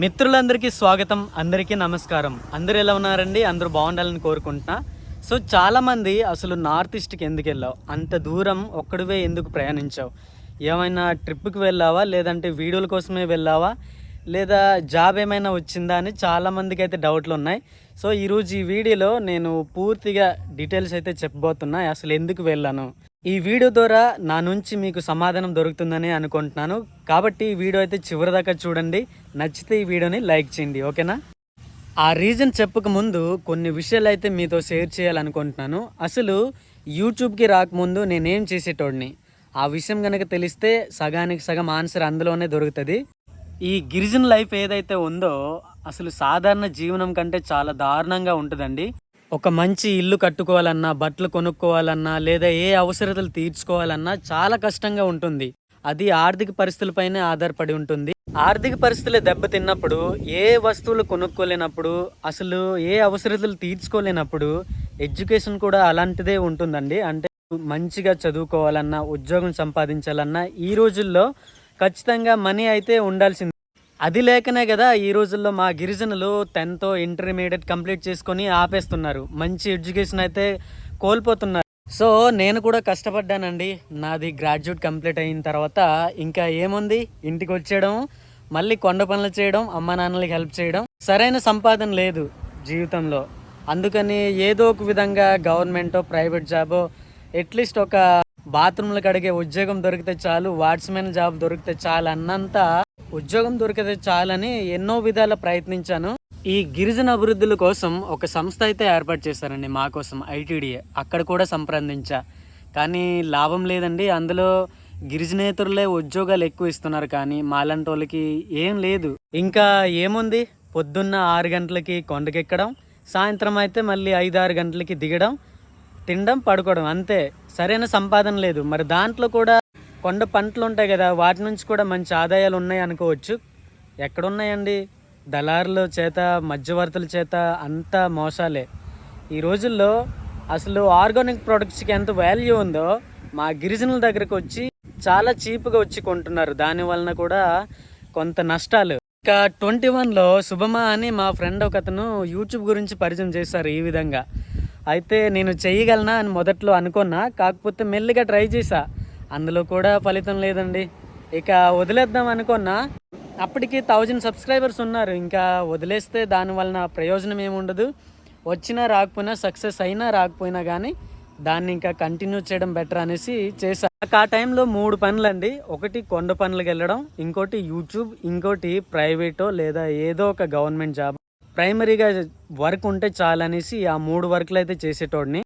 మిత్రులందరికీ స్వాగతం అందరికీ నమస్కారం. అందరు ఎలా ఉన్నారండి? అందరూ బాగుండాలని కోరుకుంటున్నా. సో చాలామంది అసలు నార్త్ ఈస్ట్కి ఎందుకు వెళ్ళావు? అంత దూరం ఒక్కడివే ఎందుకు ప్రయాణించావు? ఏమైనా ట్రిప్కి వెళ్ళావా? లేదంటే వీడియోల కోసమే వెళ్ళావా? లేదా జాబ్ ఏమైనా వచ్చిందా అని చాలామందికి అయితే డౌట్లు ఉన్నాయి. సో ఈరోజు ఈ వీడియోలో నేను పూర్తిగా డీటెయిల్స్ అయితే చెప్పబోతున్నా. అసలు ఎందుకు వెళ్ళాను? ఈ వీడియో ద్వారా నా నుంచి మీకు సమాధానం దొరుకుతుందని అనుకుంటున్నాను. కాబట్టి ఈ వీడియో అయితే చివరిదాకా చూడండి. నచ్చితే ఈ వీడియోని లైక్ చేయండి. ఓకేనా? ఆ రీజన్ చెప్పక ముందు కొన్ని విషయాలు అయితే మీతో షేర్ చేయాలనుకుంటున్నాను. అసలు యూట్యూబ్కి రాకముందు నేనేం చేసేటోడిని? ఆ విషయం కనుక తెలిస్తే సగానికి సగం ఆన్సర్ అందులోనే దొరుకుతుంది. ఈ గిరిజన లైఫ్ ఏదైతే ఉందో అసలు సాధారణ జీవనం కంటే చాలా దారుణంగా ఉంటుందండి. ఒక మంచి ఇల్లు కట్టుకోవాలన్నా బట్టలు కొనుక్కోవాలన్నా లేదా ఏ అవసరతలు తీర్చుకోవాలన్నా చాలా కష్టంగా ఉంటుంది. అది ఆర్థిక పరిస్థితులపైనే ఆధారపడి ఉంటుంది. ఆర్థిక పరిస్థితులు దెబ్బతిన్నప్పుడు ఏ వస్తువులు కొనుక్కోలేనప్పుడు అసలు ఏ అవసరతలు తీర్చుకోలేనప్పుడు ఎడ్యుకేషన్ కూడా అలాంటిదే ఉంటుందండి. అంటే మంచిగా చదువుకోవాలన్నా ఉద్యోగం సంపాదించాలన్నా ఈ రోజుల్లో ఖచ్చితంగా మనీ అయితే ఉండాల్సింది. అది లేకనే కదా ఈ రోజుల్లో మా గిరిజనులు టెన్త్ ఇంటర్మీడియట్ కంప్లీట్ చేసుకొని ఆపేస్తున్నారు. మంచి ఎడ్యుకేషన్ అయితే కోల్పోతున్నారు. సో నేను కూడా కష్టపడ్డానండి. నాది గ్రాడ్యుయేట్ కంప్లీట్ అయిన తర్వాత ఇంకా ఏముంది? ఇంటికి వచ్చేయడం మళ్ళీ కొండ పనులు చేయడం అమ్మ నాన్నలకి హెల్ప్ చేయడం. సరైన సంపాదన లేదు జీవితంలో. అందుకని ఏదో ఒక విధంగా గవర్నమెంటో ప్రైవేట్ జాబో అట్లీస్ట్ ఒక బాత్రూంలకు కడిగే ఉద్యోగం దొరికితే చాలు వాచ్మెన్ జాబ్ దొరికితే చాలు అన్నంత ఉద్యోగం దొరికితే చాలని ఎన్నో విధాల ప్రయత్నించాను. ఈ గిరిజన అభివృద్ధుల కోసం ఒక సంస్థ అయితే ఏర్పాటు చేశారండి మా కోసం ఐటీడీఏ అక్కడ కూడా సంప్రదించా. కానీ లాభం లేదండి. అందులో గిరిజనేతరులే ఉద్యోగాలు ఎక్కువ ఇస్తున్నారు కానీ మాలాంటి వాళ్ళకి ఏం లేదు. ఇంకా ఏముంది? పొద్దున్న ఆరు గంటలకి కొండకెక్కడం సాయంత్రం అయితే మళ్ళీ ఐదు ఆరు గంటలకి దిగడం తినడం పడుకోవడం. అంతే. సరైన సంపాదన లేదు. మరి దాంట్లో కూడా కొండ పంటలు ఉంటాయి కదా వాటి నుంచి కూడా మంచి ఆదాయాలు ఉన్నాయి అనుకోవచ్చు. ఎక్కడున్నాయండి? దళారుల చేత మధ్యవర్తుల చేత అంతా మోసాలే. ఈ రోజుల్లో అసలు ఆర్గానిక్ ప్రొడక్ట్స్కి ఎంత వాల్యూ ఉందో మా గిరిజనుల దగ్గరకు వచ్చి చాలా చీప్గా వచ్చి కొంటున్నారు. దాని వలన కూడా కొంత నష్టాలు. ఇక ట్వంటీ వన్లో శుభమా అని మా ఫ్రెండ్ ఒక అతను యూట్యూబ్ గురించి పరిచయం చేశారు ఈ విధంగా. అయితే నేను చేయగలనా అని మొదట్లో అనుకున్నా కాకపోతే మెల్లిగా ట్రై చేశా. అందులో కూడా ఫలితం లేదండి. ఇక వదిలేద్దాం అనుకున్నా అప్పటికి థౌజండ్ సబ్స్క్రైబర్స్ ఉన్నారు. ఇంకా వదిలేస్తే దాని వలన ప్రయోజనం ఏముండదు. వచ్చినా రాకపోయినా సక్సెస్ అయినా రాకపోయినా కానీ దాన్ని ఇంకా కంటిన్యూ చేయడం బెటర్ అనేసి చేశాను నాకు ఆ టైంలో మూడు పనులండి. ఒకటి కొండ పనులకు వెళ్ళడం ఇంకోటి యూట్యూబ్ ఇంకోటి ప్రైవేటో లేదా ఏదో ఒక గవర్నమెంట్ జాబ్. ప్రైమరీగా వర్క్ ఉంటే చాలనేసి ఆ మూడు వర్క్లు అయితే చేసేటోడిని.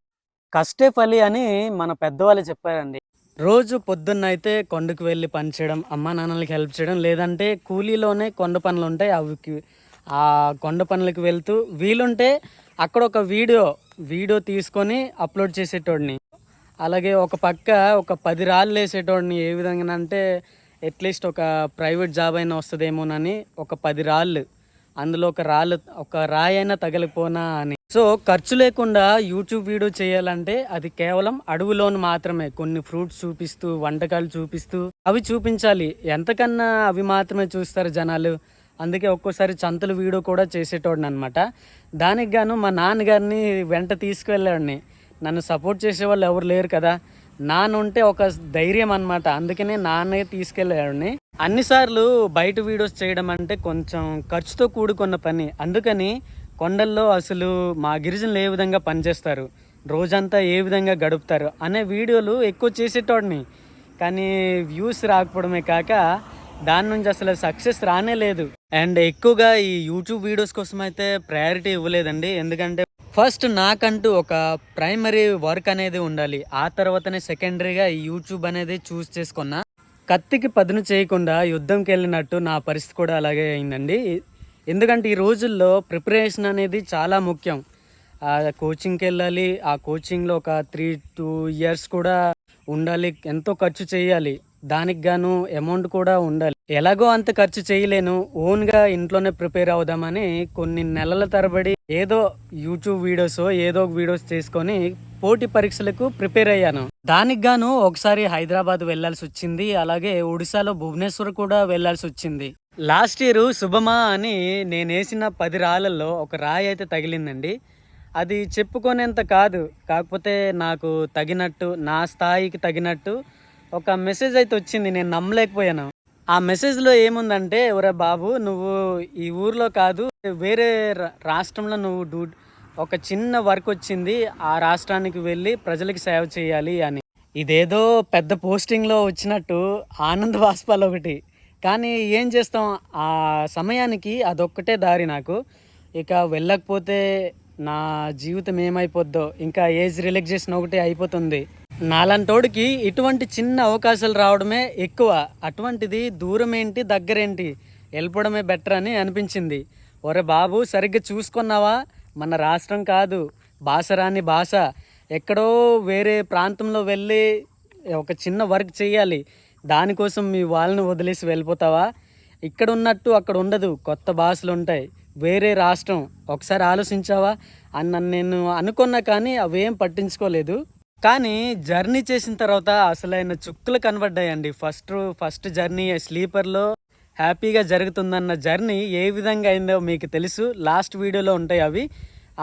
కష్టే ఫలి అని మన పెద్దవాళ్ళు చెప్పారండి. రోజు పొద్దున్న అయితే కొండకు వెళ్ళి పని చేయడం అమ్మా నాన్నలకి హెల్ప్ చేయడం లేదంటే కూలీలోనే కొండ పనులు ఉంటాయి అవి ఆ కొండ పనులకు వెళ్తూ వీలుంటే అక్కడ ఒక వీడియో వీడియో తీసుకొని అప్లోడ్ చేసేటోడిని. అలాగే ఒక పక్క ఒక పది రాళ్ళు వేసేటోడిని ఏ విధంగా అంటే అట్లీస్ట్ ఒక ప్రైవేట్ జాబ్ అయినా వస్తుందేమోనని ఒక పది రాళ్ళు అందులో ఒక రాళ్ళు ఒక రాయి అయినా తగిలిపోనా అని. సో ఖర్చు లేకుండా యూట్యూబ్ వీడియో చేయాలంటే అది కేవలం అడవిలోను మాత్రమే. కొన్ని ఫ్రూట్స్ చూపిస్తూ వంటకాలు చూపిస్తూ అవి చూపించాలి. ఎంతకన్నా అవి మాత్రమే చూస్తారు జనాలు. అందుకే ఒక్కోసారి చంతలు వీడియో కూడా చేసేటోడిని అనమాట దానికి గాను మా నాన్నగారిని వెంట తీసుకువెళ్ళాడిని నన్ను సపోర్ట్ చేసేవాళ్ళు ఎవరు లేరు కదా. నాన్న ఉంటే ఒక ధైర్యం అనమాట అందుకనే నాన్నే తీసుకెళ్ళాడిని అన్నిసార్లు బయట వీడియోస్ చేయడం అంటే కొంచెం ఖర్చుతో కూడుకున్న పని. అందుకని కొండల్లో అసలు మా గిరిజనులు ఏ విధంగా పనిచేస్తారు? రోజంతా ఏ విధంగా గడుపుతారు? అనే వీడియోలు ఎక్కువ చేసేటోడిని. కానీ వ్యూస్ రాకపోవడమే కాక దాని నుంచి అసలు సక్సెస్ రానే లేదు. అండ్ ఎక్కువగా ఈ యూట్యూబ్ వీడియోస్ కోసం అయితే ప్రయారిటీ ఇవ్వలేదండి. ఎందుకంటే ఫస్ట్ నాకంటూ ఒక ప్రైమరీ వర్క్ అనేది ఉండాలి. ఆ తర్వాతనే సెకండరీగా ఈ యూట్యూబ్ అనేది చూస్ చేసుకున్నా. కత్తికి పదును చేయకుండా యుద్ధంకి వెళ్ళినట్టు నా పరిస్థితి కూడా అలాగే అయిందండి. ఎందుకంటే ఈ రోజుల్లో ప్రిపరేషన్ అనేది చాలా ముఖ్యం. ఆ కోచింగ్కి వెళ్ళాలి ఆ కోచింగ్లో ఒక త్రీ టూ ఇయర్స్ కూడా ఉండాలి ఎంతో ఖర్చు చేయాలి. దానికి గాను అమౌంట్ కూడా ఉండాలి. ఎలాగో అంత ఖర్చు చేయలేను ఓన్గా ఇంట్లోనే ప్రిపేర్ అవుదామని కొన్ని నెలల తరబడి ఏదో యూట్యూబ్ వీడియోస్ ఏదో ఒక వీడియోస్ చేసుకొని పోటీ పరీక్షలకు ప్రిపేర్ అయ్యాను. దానికి గాను ఒకసారి హైదరాబాద్ వెళ్ళాల్సి వచ్చింది అలాగే ఒడిశాలో భువనేశ్వర్ కూడా వెళ్ళాల్సి వచ్చింది. లాస్ట్ ఇయర్ శుభమా అని నేను వేసిన పది రాళ్ళల్లో ఒక రాయి అయితే తగిలిందండి. అది చెప్పుకునేంత కాదు కాకపోతే నాకు తగినట్టు నా స్థాయికి తగినట్టు ఒక మెసేజ్ అయితే వచ్చింది నేను నమ్మలేకపోయాను. ఆ మెసేజ్లో ఏముందంటే ఎవరే బాబు నువ్వు ఈ ఊర్లో కాదు వేరే రా- రాష్ట్రంలో నువ్వు డూ ఒక చిన్న వర్క్ వచ్చింది ఆ రాష్ట్రానికి వెళ్ళి ప్రజలకు సేవ చేయాలి అని. ఇదేదో పెద్ద పోస్టింగ్లో వచ్చినట్టు ఆనంద్ బాస్పాల్ ఒకటి. కానీ ఏం చేస్తాం ఆ సమయానికి అదొక్కటే దారి నాకు. ఇక వెళ్ళకపోతే నా జీవితం ఏమైపోద్దో ఇంకా ఏజ్ రిలాక్సేషన్ ఒకటి అయిపోతుంది. నాలంటోడికి ఇటువంటి చిన్న అవకాశాలు రావడమే ఎక్కువ. అటువంటిది దూరం ఏంటి దగ్గరేంటి? వెళ్ళిపోవడమే బెటర్ అని అనిపించింది. ఒరే బాబు సరిగ్గా చూసుకున్నావా? మన రాష్ట్రం కాదు. భాష రాని భాష. ఎక్కడో వేరే ప్రాంతంలో వెళ్ళి ఒక చిన్న వర్క్ చేయాలి దానికోసం మీ వాళ్ళని వదిలేసి వెళ్ళిపోతావా? ఇక్కడ ఉన్నట్టు అక్కడ ఉండదు. కొత్త భాషలు ఉంటాయి. వేరే రాష్ట్రం. ఒకసారి ఆలోచించావా? అని నన్ను నేను అనుకున్నా కానీ అవేం పట్టించుకోలేదు. కానీ జర్నీ చేసిన తర్వాత అసలైన చుక్కలు కనబడ్డాయండి. ఫస్ట్ ఫస్ట్ జర్నీ స్లీపర్లో హ్యాపీగా జరుగుతుందన్న జర్నీ ఏ విధంగా అయిందో మీకు తెలుసు. లాస్ట్ వీడియోలో ఉంటాయి అవి.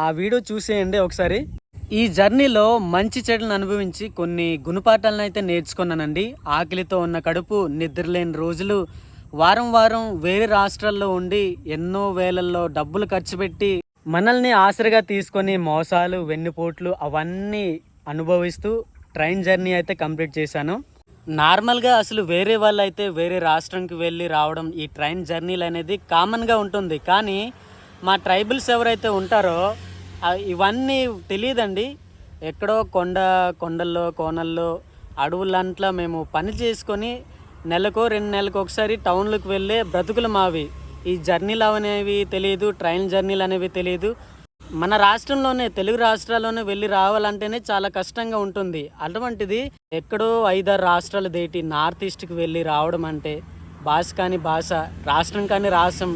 ఆ వీడియో చూసేయండి ఒకసారి. ఈ జర్నీలో మంచి చెడులను అనుభవించి కొన్ని గుణపాఠాలను అయితే నేర్చుకున్నానండి. ఆకలితో ఉన్న కడుపు నిద్రలేని రోజులు వారం వారం వేరే రాష్ట్రాల్లో ఉండి ఎన్నో వేలల్లో డబ్బులు ఖర్చు పెట్టి మనల్ని ఆసరిగా తీసుకొని మోసాలు వెన్నుపోట్లు అవన్నీ అనుభవిస్తూ ట్రైన్ జర్నీ అయితే కంప్లీట్ చేశాను. నార్మల్గా అసలు వేరే వాళ్ళు అయితే వేరే రాష్ట్రంకి వెళ్ళి రావడం ఈ ట్రైన్ జర్నీలు అనేది కామన్గా ఉంటుంది. కానీ మా ట్రైబల్స్ ఎవరైతే ఉంటారో ఇవన్నీ తెలియదండి. ఎక్కడో కొండ కొండల్లో కోనల్లో అడవులంట్లో మేము పని చేసుకొని నెలకో రెండు నెలలకు ఒకసారి టౌన్లకు వెళ్ళే బ్రతుకులు మావి. ఈ జర్నీలు అనేవి తెలియదు ట్రైన్ జర్నీలు అనేవి తెలియదు. మన రాష్ట్రంలోనే తెలుగు రాష్ట్రాల్లోనే వెళ్ళి రావాలంటేనే చాలా కష్టంగా ఉంటుంది. అటువంటిది ఎక్కడో ఐదారు రాష్ట్రాలు దేటి నార్త్ ఈస్ట్కి వెళ్ళి రావడం అంటే భాష కాని భాష రాష్ట్రం కాని రాష్ట్రం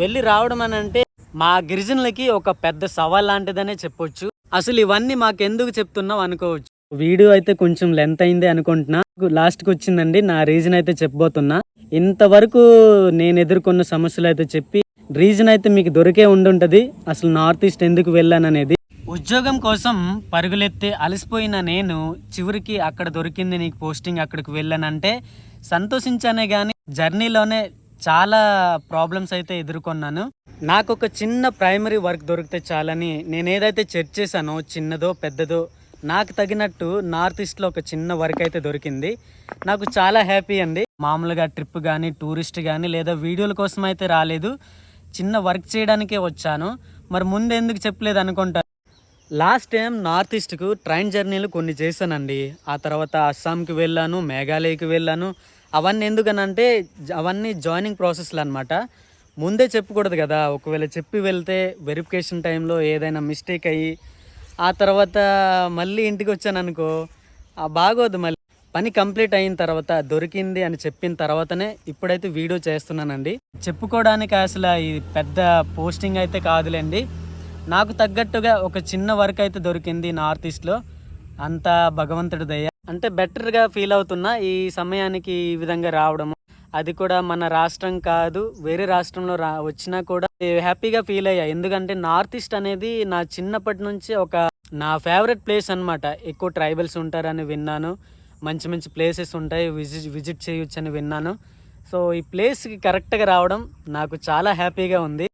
వెళ్ళి రావడం అని అంటే మా గిరిజనులకి ఒక పెద్ద సవాల్ లాంటిదనే చెప్పొచ్చు. అసలు ఇవన్నీ మాకెందుకు చెప్తున్నాం అనుకోవచ్చు. వీడియో అయితే కొంచెం లెంత్ అయింది అనుకుంటున్నా. లాస్ట్కి వచ్చిందండి నా రీజన్ అయితే చెప్పబోతున్నా. ఇంతవరకు నేను ఎదుర్కొన్న సమస్యలు అయితే చెప్పి రీజన్ అయితే మీకు దొరికే ఉండుంటుంది. అసలు నార్త్ ఈస్ట్ ఎందుకు వెళ్ళాననేది ఉద్యోగం కోసం పరుగులెత్తి అలసిపోయిన నేను చివరికి అక్కడ దొరికింది నీకు పోస్టింగ్ అక్కడికి వెళ్ళానంటే సంతోషించానే కానీ జర్నీలోనే చాలా ప్రాబ్లమ్స్ అయితే ఎదుర్కొన్నాను. నాకు ఒక చిన్న ప్రైమరీ వర్క్ దొరికితే చాలని నేను ఏదైతే చెక్ చేశానో చిన్నదో పెద్దదో నాకు తగినట్టు నార్త్ ఈస్ట్లో ఒక చిన్న వర్క్ అయితే దొరికింది. నాకు చాలా హ్యాపీ అండి. మామూలుగా ట్రిప్ కానీ టూరిస్ట్ కానీ లేదా వీడియోల కోసం అయితే రాలేదు. చిన్న వర్క్ చేయడానికే వచ్చాను. మరి ముందు ఎందుకు చెప్పలేదు అనుకుంటా లాస్ట్ టైం నార్త్ ఈస్ట్కు ట్రైన్ జర్నీలు కొన్ని చేశానండి. ఆ తర్వాత అస్సాంకి వెళ్ళాను మేఘాలయకి వెళ్ళాను. అవన్నీ ఎందుకనంటే అవన్నీ జాయినింగ్ ప్రాసెస్లు అనమాట ముందే చెప్పకూడదు కదా ఒకవేళ చెప్పి వెళ్తే వెరిఫికేషన్ టైంలో ఏదైనా మిస్టేక్ అయ్యి ఆ తర్వాత మళ్ళీ ఇంటికి వచ్చాను అనుకో బాగోదు మళ్ళీ. పని కంప్లీట్ అయిన తర్వాత దొరికింది అని చెప్పిన తర్వాతనే ఇప్పుడైతే వీడియో చేస్తున్నానండి. చెప్పుకోవడానికి అసలు ఈ పెద్ద పోస్టింగ్ అయితే కాదులేండి. నాకు తగ్గట్టుగా ఒక చిన్న వర్క్ అయితే దొరికింది నార్త్ ఈస్ట్లో. అంతా భగవంతుడి దయ. అంటే బెటర్గా ఫీల్ అవుతున్నా ఈ సమయానికి ఈ విధంగా రావడము అది కూడా మన రాష్ట్రం కాదు వేరే రాష్ట్రంలో రా వచ్చినా కూడా హ్యాపీగా ఫీల్ అయ్యా. ఎందుకంటే నార్త్ ఈస్ట్ అనేది నా చిన్నప్పటి నుంచి ఒక నా ఫేవరెట్ ప్లేస్ అనమాట ఎక్కువ ట్రైబల్స్ ఉంటారని విన్నాను. మంచి మంచి ప్లేసెస్ ఉంటాయి విజిట్ విజిట్ చేయొచ్చు అని విన్నాను. సో ఈ ప్లేస్కి కరెక్ట్గా రావడం నాకు చాలా హ్యాపీగా ఉంది.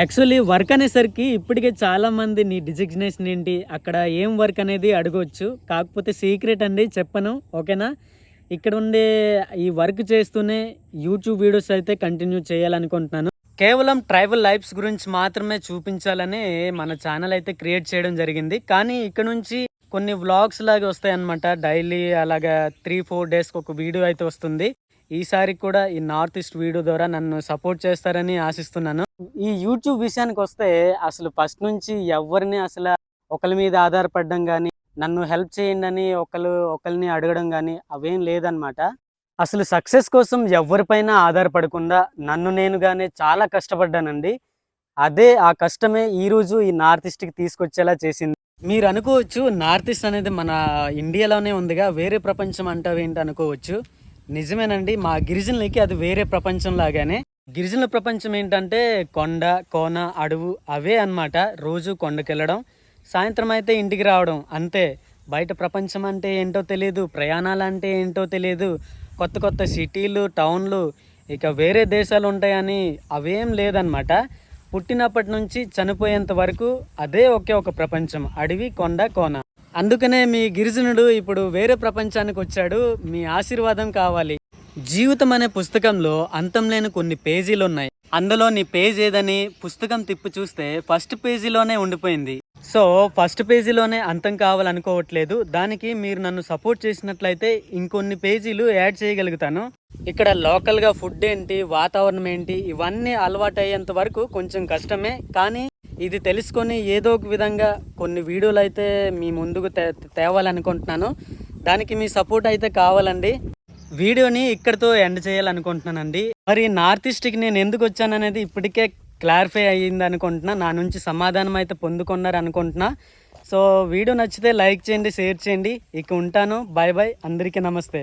యాక్చువల్లీ వర్క్ అనేసరికి ఇప్పటికే చాలా మంది నీ డిజిగ్నేషన్ ఏంటి అక్కడ ఏం వర్క్ అనేది అడగవచ్చు కాకపోతే సీక్రెట్ అండి చెప్పను ఓకేనా? ఇక్కడ ఉండే ఈ వర్క్ చేస్తూనే యూట్యూబ్ వీడియోస్ అయితే కంటిన్యూ చేయాలనుకుంటున్నాను. కేవలం ట్రైబల్ లైఫ్స్ గురించి మాత్రమే చూపించాలని మన ఛానల్ అయితే క్రియేట్ చేయడం జరిగింది. కానీ ఇక్కడ నుంచి కొన్ని వ్లాగ్స్ లాగా వస్తాయి అనమాట డైలీ అలాగా త్రీ ఫోర్ డేస్కి ఒక వీడియో అయితే వస్తుంది. ఈసారి కూడా ఈ నార్త్ ఈస్ట్ వీడియో ద్వారా నన్ను సపోర్ట్ చేస్తారని ఆశిస్తున్నాను. ఈ యూట్యూబ్ విషయానికి వస్తే అసలు ఫస్ట్ నుంచి ఎవరిని అసలు ఒకరి మీద ఆధారపడడం కానీ నన్ను హెల్ప్ చేయండి అని ఒకరు ఒకరిని అడగడం కానీ అవేం లేదనమాట అసలు సక్సెస్ కోసం ఎవరిపైన ఆధారపడకుండా నన్ను నేనుగానే చాలా కష్టపడ్డానండి. అదే ఆ కష్టమే ఈ రోజు ఈ నార్త్ ఈస్ట్కి తీసుకొచ్చేలా చేసింది. మీరు అనుకోవచ్చు నార్త్ ఈస్ట్ అనేది మన ఇండియాలోనే ఉందిగా వేరే ప్రపంచం అంటావేంటి అనుకోవచ్చు. నిజమేనండి. మా గిరిజనులకి అది వేరే ప్రపంచం లాగానే. గిరిజనుల ప్రపంచం ఏంటంటే కొండ కోన అడవు అవే అన్నమాట. రోజు కొండకెళ్ళడం సాయంత్రం అయితే ఇంటికి రావడం అంతే. బయట ప్రపంచం అంటే ఏంటో తెలియదు ప్రయాణాలు అంటే ఏంటో తెలియదు కొత్త కొత్త సిటీలు టౌన్లు ఇక వేరే దేశాలు ఉంటాయని అవేం లేదనమాట పుట్టినప్పటి నుంచి చనిపోయేంత వరకు అదే ఒకే ఒక ప్రపంచం. అడవి కొండ కోన. అందుకనే మీ గిరిజనుడు ఇప్పుడు వేరే ప్రపంచానికి వచ్చాడు. మీ ఆశీర్వాదం కావాలి. జీవితం అనే పుస్తకంలో అంతం లేని కొన్ని పేజీలు ఉన్నాయి అందులో నీ పేజ్ ఏదని పుస్తకం తిప్పి చూస్తే ఫస్ట్ పేజీలోనే ఉండిపోయింది. సో ఫస్ట్ పేజీలోనే అంతం కావాలనుకోవట్లేదు. దానికి మీరు నన్ను సపోర్ట్ చేసినట్లయితే ఇంకొన్ని పేజీలు యాడ్ చేయగలుగుతాను. ఇక్కడ లోకల్గా ఫుడ్ ఏంటి వాతావరణం ఏంటి ఇవన్నీ అలవాటు అయ్యేంత వరకు కొంచెం కష్టమే. కానీ ఇది తెలుసుకొని ఏదో ఒక విధంగా కొన్ని వీడియోలు అయితే మీ ముందుకు తే తేవాలనుకుంటున్నాను. దానికి మీ సపోర్ట్ అయితే కావాలండి. వీడియోని ఇక్కడితో ఎండ్ చేయాలనుకుంటున్నానండి. మరి నార్త్ ఈస్ట్కి నేను ఎందుకు వచ్చాననేది ఇప్పటికే క్లారిఫై అయ్యింది అనుకుంటున్నా. నా నుంచి సమాధానం అయితే పొందుకున్నారు అనుకుంటున్నా. సో వీడియో నచ్చితే లైక్ చేయండి షేర్ చేయండి. ఇక ఉంటాను. బాయ్ బాయ్ అందరికీ నమస్తే.